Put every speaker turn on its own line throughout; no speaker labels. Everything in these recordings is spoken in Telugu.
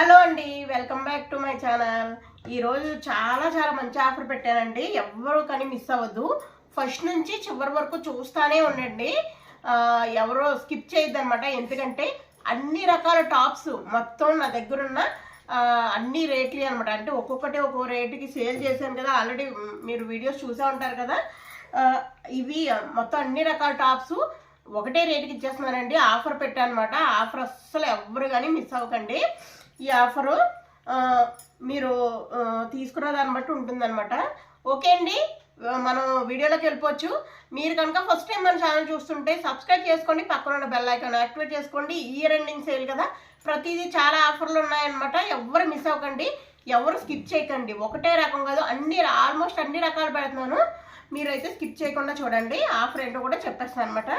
హలో అండి welcome back to my channel. ఈరోజు చాలా చాలా మంచి ఆఫర్ పెట్టానండి. ఎవ్వరు కానీ మిస్ అవ్వద్దు. ఫస్ట్ నుంచి చివరి వరకు చూస్తానే ఉండండి. ఎవరో స్కిప్ చేయొద్దనమాట ఎందుకంటే అన్ని రకాల టాప్స్ మొత్తం నా దగ్గర ఉన్న అన్ని రేట్లు అనమాట అంటే ఒక్కొక్కటి ఒక్కో రేటుకి సేల్ చేశాను కదా. ఆల్రెడీ మీరు వీడియోస్ చూసే ఉంటారు కదా. ఇవి మొత్తం అన్ని రకాల టాప్స్ ఒకటే రేటుకి ఇచ్చేస్తున్నానండి. ఆఫర్ పెట్టానమాట ఆఫర్ అస్సలు ఎవరు కానీ మిస్ అవ్వకండి. ఈ ఆఫరు మీరు తీసుకున్న దాన్ని బట్టి ఉంటుందన్నమాట. ఓకే అండి? మనం వీడియోలోకి వెళ్ళిపోవచ్చు. మీరు కనుక ఫస్ట్ టైం మన ఛానల్ చూస్తుంటే సబ్స్క్రైబ్ చేసుకోండి పక్కన ఉన్న బెల్ ఐకాన్ యాక్టివేట్ చేసుకోండి. ఇయర్ ఎండింగ్ సేల్ కదా. ప్రతిదీ చాలా ఆఫర్లు ఉన్నాయన్నమాట. ఎవరు మిస్ అవ్వకండి. ఎవరు స్కిప్ చేయకండి. ఒకటే రకం కాదు అన్ని ఆల్మోస్ట్ అన్ని రకాలు పెడుతున్నాను. మీరైతే స్కిప్ చేయకుండా చూడండి. ఆఫర్ ఏంటో కూడా చెప్పేస్తాను అనమాట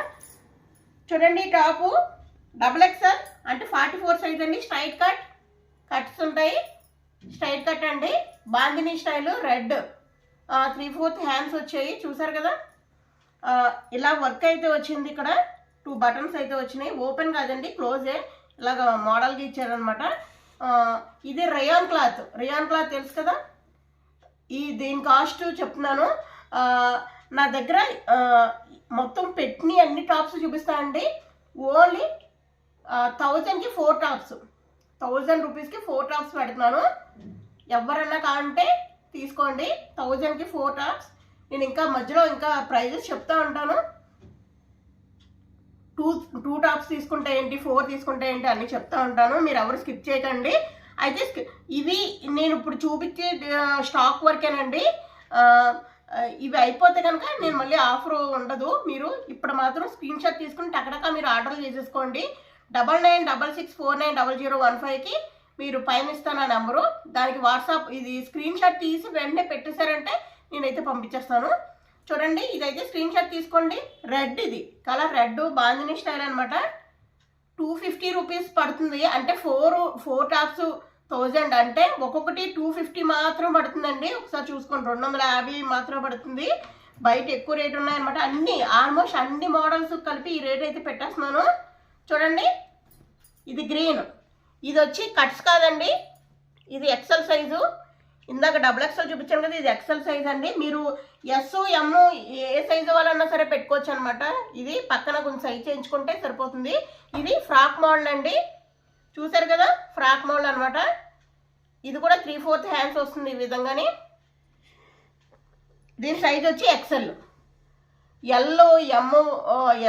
చూడండి టాపు. డబుల్ ఎక్స్ఎల్ అంటే ఫార్టీ ఫోర్ సైజ్ అండి. స్ట్రైట్ కట్ కట్స్ ఉంటాయి. స్ట్రైట్ కట్ అండి. Bandhani style red. Three fourth hands వచ్చాయి. చూసారు కదా? ఇలా వర్క్ అయితే వచ్చింది ఇక్కడ. టూ బటన్స్ అయితే వచ్చినాయి. ఓపెన్ కాదండి క్లోజే ఇలాగ మోడల్గా ఇచ్చారనమాట ఇది రయాన్ క్లాత్ రయాన్ క్లాత్ తెలుసు కదా? ఈ దీని కాస్ట్ చెప్తున్నాను. నా దగ్గర మొత్తం పెట్టిన అన్ని టాప్స్ చూపిస్తానండి ఓన్లీ థౌజండ్కి ఫోర్ టాప్స్ థౌజండ్ రూపీస్కి ఫోర్ టాప్స్ పెడుతున్నాను. ఎవరన్నా కాంటే తీసుకోండి. థౌజండ్కి ఫోర్ టాప్స్. నేను ఇంకా మధ్యలో ఇంకా ప్రైజెస్ చెప్తా ఉంటాను. టూ టూ టాప్స్ తీసుకుంటే ఏంటి ఫోర్ తీసుకుంటే ఏంటి అన్నీ చెప్తా ఉంటాను. మీరు ఎవరు స్కిప్ చేయకండి. అయితే ఇవి నేను ఇప్పుడు చూపించే స్టాక్ వర్కేనండి. ఇవి అయిపోతే కనుక నేను మళ్ళీ ఆఫర్ ఉండదు. మీరు ఇప్పుడు మాత్రం స్క్రీన్ షాట్ తీసుకుని టకటక మీరు ఆర్డర్ చేసేసుకోండి. Double nine double six four nine double zero one ఫైవ్కి మీరు పైన ఇస్తాను నెంబరు. దానికి వాట్సాప్ ఇది స్క్రీన్ షాట్ తీసి వెంటనే పెట్టేశారంటే నేనైతే పంపించేస్తాను. చూడండి ఇదైతే స్క్రీన్ షాట్ తీసుకోండి. రెడ్ ఇది. కలర్ రెడ్ బాంజనీ స్టైల్ అనమాట టూ ఫిఫ్టీ రూపీస్ పడుతుంది. అంటే ఫోర్ ఫోర్ టాప్స్ థౌజండ్. అంటే ఒక్కొక్కటి టూ ఫిఫ్టీ మాత్రం పడుతుందండి. ఒకసారి చూసుకోండి రెండు వందల యాభై మాత్రం పడుతుంది. బయట ఎక్కువ రేట్ ఉన్నాయన్నమాట. అన్ని ఆల్మోస్ట్ అన్ని మోడల్స్ కలిపి ఈ రేట్ అయితే పెట్టేస్తున్నాను. చూడండి. ఇది గ్రీన్. ఇది వచ్చి కట్స్ కాదండి. ఇది ఎక్సెల్ సైజు. ఇందాక డబుల్ ఎక్సెల్ చూపించాను కదా ఇది ఎక్సెల్ సైజ్ అండి. మీరు ఎస్ ఎమ్ ఏ సైజు వాళ్ళన్నా సరే పెట్టుకోవచ్చు అనమాట ఇది పక్కన కొంచెం సైజ్ చేయించుకుంటే సరిపోతుంది. ఇది ఫ్రాక్ మోడల్ అండి. చూసారు కదా ఫ్రాక్ మోడల్ అనమాట ఇది కూడా త్రీ ఫోర్త్ హ్యాండ్స్ వస్తుంది ఈ విధంగానే. దీని సైజ్ వచ్చి ఎక్సెల్. ఎల్లో ఎమ్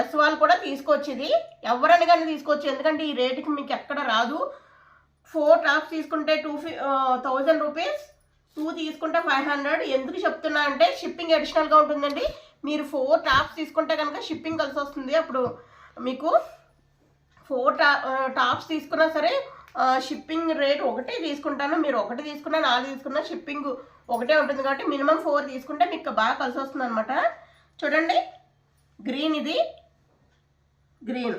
ఎస్ వాళ్ళు కూడా తీసుకొచ్చేది. ఎవరని కానీ తీసుకోవచ్చు ఎందుకంటే ఈ రేటుకి మీకు ఎక్కడ రాదు. ఫోర్ టాప్స్ తీసుకుంటే టూ ఫి థౌజండ్ రూపీస్ టూ తీసుకుంటే ఫైవ్ హండ్రెడ్ ఎందుకు చెప్తున్నా అంటే షిప్పింగ్ అడిషనల్గా ఉంటుందండి. మీరు ఫోర్ టాప్స్ తీసుకుంటే కనుక షిప్పింగ్ కలిసి వస్తుంది అప్పుడు మీకు. ఫోర్ టా టాప్స్ తీసుకున్నా సరే షిప్పింగ్ రేట్ ఒకటే తీసుకుంటాను. మీరు ఒకటి తీసుకున్నా నాలుగు తీసుకున్నా షిప్పింగ్ ఒకటే ఉంటుంది. కాబట్టి మినిమం ఫోర్ తీసుకుంటే మీకు బాగా కలిసి వస్తుంది అనమాట చూడండి. గ్రీన్ ఇది. గ్రీన్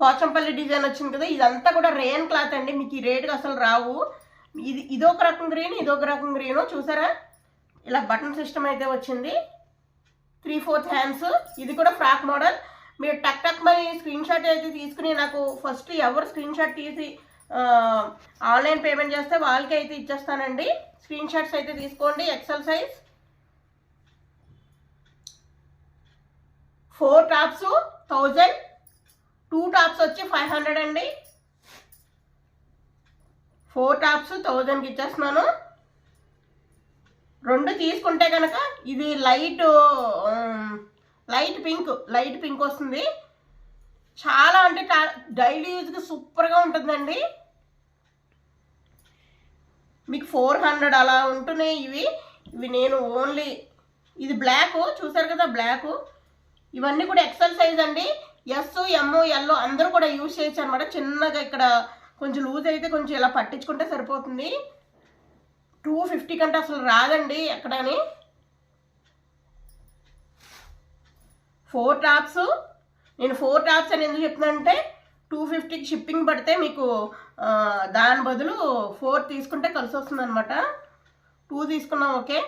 పోచంపల్లి డిజైన్ వచ్చింది కదా ఇదంతా కూడా రేయన్ క్లాత్ అండి. మీకు ఈ రేటుకి అసలు రావు. ఇది ఇదొక రకం గ్రీన్ ఇదొక రకం గ్రీన్ చూసారా? ఇలా బటన్ సిస్టమ్ అయితే వచ్చింది. త్రీ ఫోర్త్ హ్యాండ్స్ ఇది కూడా ఫ్రాక్ మోడల్ మీరు టక్ టక్ మై స్క్రీన్ షాట్ అయితే తీసుకుని నాకు ఫస్ట్ ఎవరు స్క్రీన్ షాట్ తీసి ఆన్లైన్ పేమెంట్ చేస్తే వాళ్ళకి అయితే ఇచ్చేస్తానండి. స్క్రీన్ షాట్స్ అయితే తీసుకోండి XL size four tops thousand. Two tops వచ్చి ఫైవ్ హండ్రెడ్ అండి. ఫోర్ టాప్స్ థౌజండ్కి ఇచ్చేస్తున్నాను. రెండు తీసుకుంటే కనుక ఇది light light pink light pink వస్తుంది. చాలా అంటే డైలీ యూజ్కి సూపర్గా ఉంటుందండి. మీకు ఫోర్ హండ్రెడ్ అలా ఉంటున్నాయి ఇవి. ఇవి నేను ఓన్లీ ఇది బ్లాక్ చూసారు కదా బ్లాకు? ఇవన్నీ కూడా ఎక్సర్సైజ్ అండి. ఎస్ ఎమ్ ఎల్లో అందరూ కూడా యూజ్ చేయొచ్చు అనమాట చిన్నగా ఇక్కడ కొంచెం లూజ్ అయితే కొంచెం ఇలా పట్టించుకుంటే సరిపోతుంది. టూ ఫిఫ్టీ కంటే అసలు రాదండి ఎక్కడని. ఫోర్ టాప్స్ నేను ఫోర్ టాప్స్ అని ఎందుకు చెప్తున్నానంటే టూ ఫిఫ్టీకి షిప్పింగ్ పడితే మీకు దాని బదులు ఫోర్ తీసుకుంటే కలిసి వస్తుంది అనమాట టూ తీసుకున్నాం ఓకే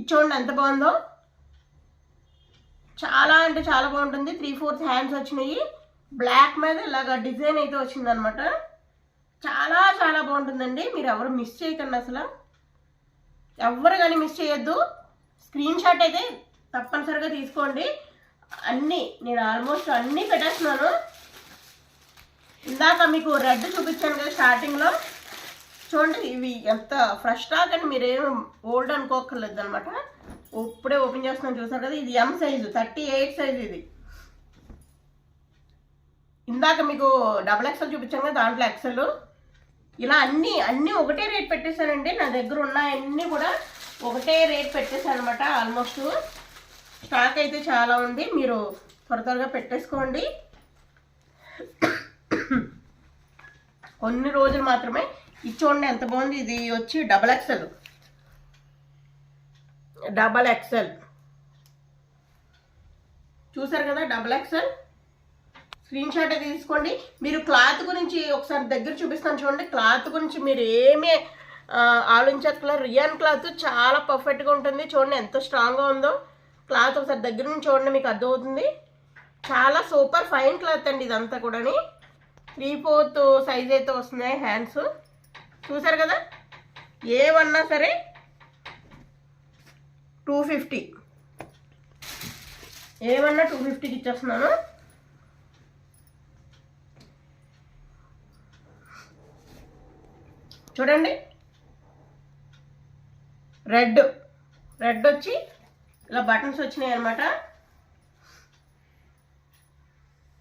ఇచ్చోండి ఎంత బాగుందో. చాలా అంటే చాలా బాగుంటుంది. త్రీ ఫోర్త్ హ్యాండ్స్ వచ్చినాయి. బ్లాక్ మీద ఇలాగ డిజైన్ అయితే వచ్చిందనమాట చాలా చాలా బాగుంటుందండి. మీరు ఎవరు మిస్ చేయకండి అసలు. ఎవరు కానీ మిస్ చేయొద్దు. స్క్రీన్ షాట్ అయితే తప్పనిసరిగా తీసుకోండి. అన్నీ నేను ఆల్మోస్ట్ అన్నీ పెట్టేస్తున్నాను. ఇందాక మీకు రెడ్ చూపించాను కదా స్టార్టింగ్లో చూడండి ఇవి ఎంత ఫ్రెష్ స్టాక్ అని మీరేం ఓల్డ్ అనుకోకర్లేదు అనమాట ఇప్పుడే ఓపెన్ చేస్తున్నాను చూసారు కదా? ఇది M size thirty eight size ఇది. ఇందాక మీకు డబల్ ఎక్సెల్ చూపించాను కదా దాంట్లో ఎక్సెల్ ఇలా అన్నీ అన్నీ ఒకటే రేట్ పెట్టేశానండి. నా దగ్గర ఉన్న అన్నీ కూడా ఒకటే రేట్ పెట్టేశాను అనమాట ఆల్మోస్ట్ స్టాక్ అయితే చాలా ఉంది. మీరు త్వర త్వరగా పెట్టేసుకోండి. కొన్ని రోజులు మాత్రమే ఇచ్చి చూడండి ఎంత బాగుంది. ఇది వచ్చి డబల్ ఎక్సెల్ డబల్ ఎక్సెల్ చూసారు కదా డబల్ ఎక్సెల్ స్క్రీన్ షాట్ తీసుకోండి. మీరు క్లాత్ గురించి ఒకసారి దగ్గర చూపిస్తాను చూడండి. క్లాత్ గురించి మీరు ఏమీ ఆ, రియాన్ క్లాత్ చాలా పర్ఫెక్ట్గా ఉంటుంది. చూడండి ఎంత స్ట్రాంగ్గా ఉందో. క్లాత్ ఒకసారి దగ్గర నుంచి చూడండి మీకు అర్థమవుతుంది. చాలా సూపర్ ఫైన్ క్లాత్ అండి ఇదంతా కూడాని. త్రీ ఫోర్త్ సైజ్ అయితే వస్తున్నాయి హ్యాండ్స్ చూసారు కదా? ఏమన్నా సరే టూ ఫిఫ్టీ. ఏమన్నా టూ ఫిఫ్టీకి ఇచ్చేస్తున్నాను. చూడండి. రెడ్. రెడ్ వచ్చి ఇలా బటన్స్ వచ్చినాయి అనమాట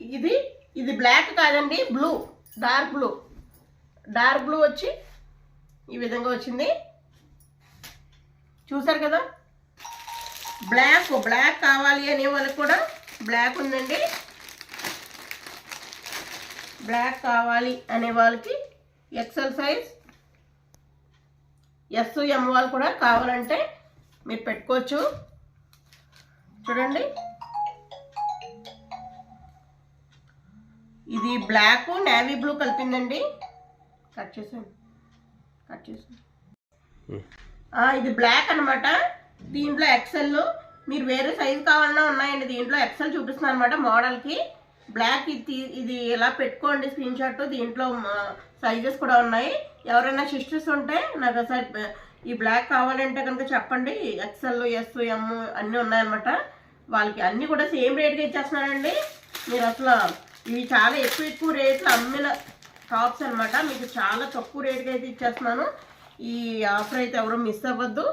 ఇది ఇది బ్లాక్ కాదండి blue. Dark blue. Dark blue వచ్చి ఈ విధంగా వచ్చింది. చూసారు కదా? బ్లాక్ బ్లాక్ కావాలి అనే వాళ్ళకి కూడా బ్లాక్ ఉందండి. బ్లాక్ కావాలి అనే వాళ్ళకి ఎక్సెల్ సైజ్ ఎస్ ఎం వాళ్ళు కూడా కావాలంటే మీరు పెట్టుకోవచ్చు. చూడండి. ఇది బ్లాక్ నేవీ బ్లూ కలిపిందండి. కట్ చేసాను కట్ చేసాను ఇది బ్లాక్ అన్నమాట. దీంట్లో ఎక్సెల్ మీరు వేరే సైజ్ కావాలన్నా ఉన్నాయండి. దీంట్లో ఎక్సెల్ చూపిస్తున్నాను అనమాట మోడల్కి బ్లాక్ ఇది ఇది ఇలా పెట్టుకోండి స్క్రీన్ షాట్ దీంట్లో సైజెస్ కూడా ఉన్నాయి. ఎవరైనా సిస్టర్స్ ఉంటే నాకు ఒకసారి ఈ బ్లాక్ కావాలంటే కనుక చెప్పండి. ఎక్సెల్ ఎస్ ఎమ్ అన్నీ ఉన్నాయన్నమాట. వాళ్ళకి అన్నీ కూడా సేమ్ రేట్గా ఇచ్చేస్తున్నానండి. మీరు అసలు ఇవి చాలా ఎక్కువ ఎక్కువ రేట్లు అమ్మిన టాప్స్ అన్నమాట. మీకు చాలా తక్కువ రేట్కి అయితే ఇచ్చేస్తున్నాను. ఈ ఆఫర్ అయితే ఎవరు మిస్ అవ్వద్దు.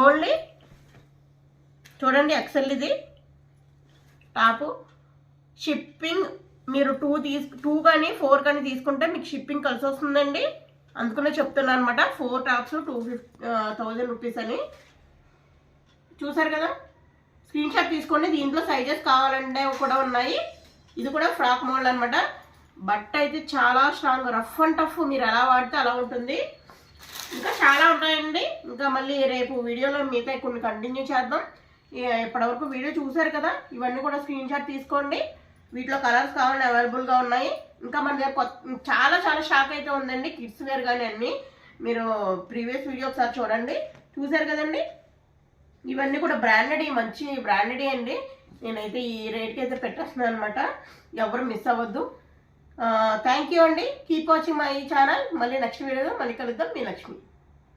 ఓన్లీ చూడండి ఎక్సెల్ ఇది. టాపు. షిప్పింగ్ మీరు టూ తీసు టూ కానీ ఫోర్ కానీ తీసుకుంటే మీకు షిప్పింగ్ కలిసి వస్తుందండి. అందుకనే చెప్తున్నాను అనమాట four tops two fifty rupees అని. చూసారు కదా? స్క్రీన్ షాట్ తీసుకోండి. దీంట్లో సైజెస్ కావాలంటే కూడా ఉన్నాయి. ఇది కూడా ఫ్రాక్ మోడల్ అనమాట బట్ట అయితే చాలా స్ట్రాంగ్ రఫ్ అండ్ టఫ్ మీరు ఎలా వాడితే అలా ఉంటుంది. ఇంకా చాలా ఉన్నాయండి. ఇంకా మళ్ళీ రేపు వీడియోలో మిగతా కొన్ని కంటిన్యూ చేద్దాం. ఇప్పటివరకు వీడియో చూసారు కదా ఇవన్నీ కూడా స్క్రీన్ షాట్ తీసుకోండి. వీటిలో కలర్స్ కావాలని అవైలబుల్గా ఉన్నాయి. ఇంకా మన దగ్గర కొత్త చాలా చాలా షాక్ అయితే ఉందండి. కిడ్స్ వేర్ కానీ అన్నీ. మీరు ప్రీవియస్ వీడియో ఒకసారి చూడండి. చూసారు కదండి? ఇవన్నీ కూడా బ్రాండెడ్ మంచి బ్రాండెడ్ అండి. నేనైతే ఈ రేట్కి అయితే పెట్టేస్తున్నాను అనమాట ఎవరు మిస్ అవ్వద్దు. థ్యాంక్ యూ అండి. కీప్ వాచింగ్ మై ఛానల్ మళ్ళీ నెక్స్ట్ వీడియోలో మళ్ళీ కలుద్దాం. మీ లక్ష్మి.